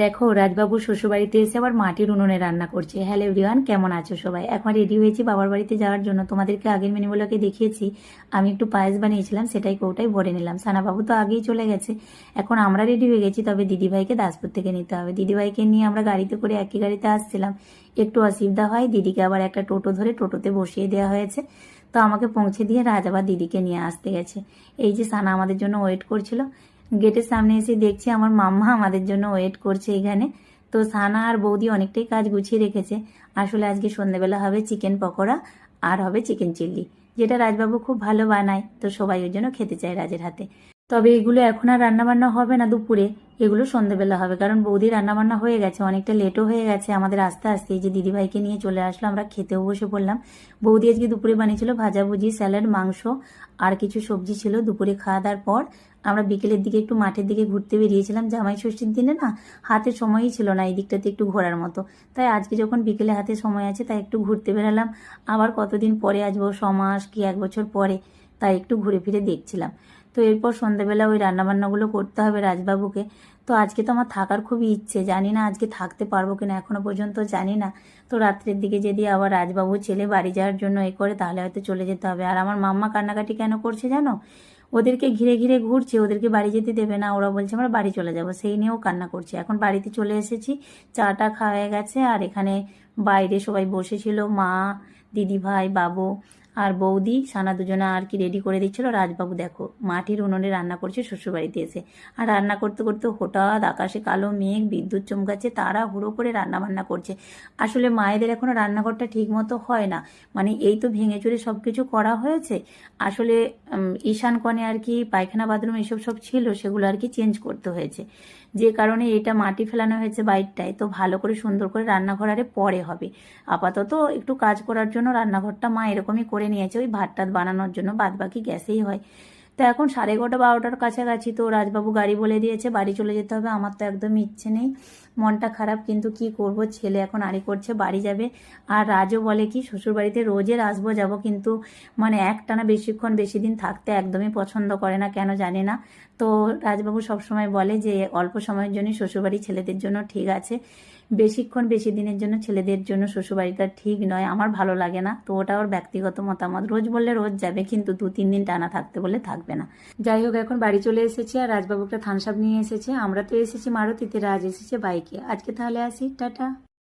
দেখো রাজবাবু শ্বশুরবাড়িতে এসে আবার মাটির উনুনে রান্না করছে। হ্যালো এভরিওয়ান কেমন আছো সবাই? এখন রেডি হয়েছি বাবার বাড়িতে যাওয়ার জন্য। তোমাদেরকে আগের মেনুগুলোকে দেখিয়েছি। আমি একটু পায়েস বানিয়েছিলাম, সেটাই কৌটাই ভরে নিলাম। সানাবাবু তো আগেই চলে গেছে। এখন আমরা রেডি হয়ে গেছি, তবে দিদিভাইকে দাসপুর থেকে নিতে হবে। দিদিভাইকে নিয়ে আমরা গাড়িতে করে একই গাড়িতে আসছিলাম। একটু অসুবিধা হয়, দিদিকে আবার একটা টোটো ধরে টোটোতে বসিয়ে দেওয়া হয়েছে। তো আমাকে পৌঁছে দিয়ে রাজ আবার দিদিকে নিয়ে আসতে গেছে। এই যে সানা আমাদের জন্য ওয়েট করছিল। গেটের সামনে এসে দেখছি আমার মাম্মা আমাদের জন্য ওয়েট করছে এখানে। তো সানা আর বৌদি অনেকটাই কাজ গুছিয়ে রেখেছে। আসলে আজকে সন্ধ্যেবেলা হবে চিকেন পকোড়া আর হবে চিকেন চিল্লি যেটা রাজবাবু খুব ভালো বানায়, তো সবাই ওই জন্য খেতে চায় রাজের হাতে। তবে এগুলো এখন আর রান্নাবান্না হবে না দুপুরে। এগুলো সন্ধ্যেবেলা হবে। কারণ বৌদি রান্নাবান্না হয়ে গেছে, অনেকটা লেটও হয়ে গেছে। আমাদের আস্তে আস্তে এই যে দিদিভাইকে নিয়ে চলে আসলো, আমরা খেতেও বসে পড়লাম। বৌদি আজকে দুপুরে বানিয়েছিল ভাজাভুজি, স্যালাড, মাংস আর কিছু সবজি ছিল দুপুরে খাওয়া দাওয়ার পর। আমরা বিকেলের দিকে একটু মাঠের দিকে ঘুরতে বেরিয়েছিলাম। জামাই ষষ্ঠীর দিনে না হাতে সময়ই ছিল না এই দিকটাতে একটু ঘোরার মতো। তাই আজকে যখন বিকেলে হাতে সময় আছে তাই একটু ঘুরতে বেরালাম। আবার কতদিন পরে আসব, ছ মাস কি এক বছর পরে তাই একটু ঘুরে ফিরে দেখছিলাম। তো এরপর সন্ধ্যাবেলা ওই রান্নাবান্নাগুলো করতে হবে রাজবাবুকে। তো আজকে তো আমার থাকার খুবই ইচ্ছে, জানি না আজকে থাকতে পারব কিনা, এখনও পর্যন্ত জানি না। তো রাত্রের দিকে যদি আবার রাজবাবু ছেলে বাড়ি যাওয়ার জন্য এ করে, তাহলে হয়তো চলে যেতে হবে। আর আমার মাম্মা কান্নাকাটি কেন করছে জানো? ওদেরকে ঘিরে ঘিরে ঘুরছে, ওদেরকে বাড়ি যেতে দেবে না। ওরা বলছে, আমরা বাড়ি চলে যাব। সেই নিয়েও কান্না করছে। এখন বাড়িতে চলে এসেছি, চাটা খাওয়া গেছে, আর এখানে বাইরে সবাই বসেছিল, মা, দিদি ভাই, বাবু আর বৌদি, সানা দুজনে আর কি রেডি করে দিচ্ছিল। রাজবাবু দেখো মাটির উনুনে রান্না করছে, শ্বশুরবাড়িতে এসে। আর রান্না করতে করতে হঠাৎ আকাশে কালো মেঘ, বিদ্যুৎ চমকাচ্ছে তারা হুড়ো করে রান্না বান্না করছে। আসলে মায়েদের এখনও রান্নাঘরটা ঠিক মতো হয় না। মানে এই তো ভেঙে চুরে সব কিছু করা হয়েছে। আসলে ঈশান কণে আর কি পায়খানা, বাথরুম এসব সব ছিল, সেগুলো আর কি চেঞ্জ করতে হয়েছে। যে কারণে এটা মাটি ফেলানো হয়েছে বাইরটায়। তো ভালো করে সুন্দর করে রান্নাঘর আরে পরে হবে। আপাতত একটু কাজ করার জন্য রান্নাঘরটা মা এরকমই করে নিয়েছে, ওই ভাত টাত বানানোর জন্য বাদবাকি গ্যাসেই হয়। তো এখন সাড়ে এগারোটা বারোটার কাছাকাছি তো রাজবাবু গাড়ি বলে দিয়েছে, বাড়ি চলে যেতে হবে, আমার তো একদমই ইচ্ছে নেই। মনটা খারাপ, কিন্তু কি করব, ছেলে এখন আড়ি করছে, বাড়ি যাবে। আর রাজও বলে কি শ্বশুর বাড়িতে রোজের আসব যাব, কিন্তু মানে একটানা বেশিক্ষণ বেশি দিন থাকতে একদমই পছন্দ করে না, কেন জানি না। তো রাজবাবু সবসময় বলে যে, অল্প সময়ের জন্য শ্বশুরবাড়ি ছেলেদের জন্য ঠিক আছে, বেশিক্ষণ বেশি দিনের জন্য ছেলেদের জন্য শ্বশুরবাড়িটা ঠিক নয়, আমার ভালো লাগে না। তো ওটা ওর ব্যক্তিগত মতামত, রোজ বললে রোজ যাবে, কিন্তু দু তিন দিন টানা থাকতে বলে থাকবে না। যাই হোক, এখন বাড়ি চলে এসেছে আর রাজবাবুটা থানসাব নিয়ে এসেছে। আমরা তো এসেছি মারুতিতে, রাজ এসেছে বাইকে। আজকে তাহলে আসি, টাটা।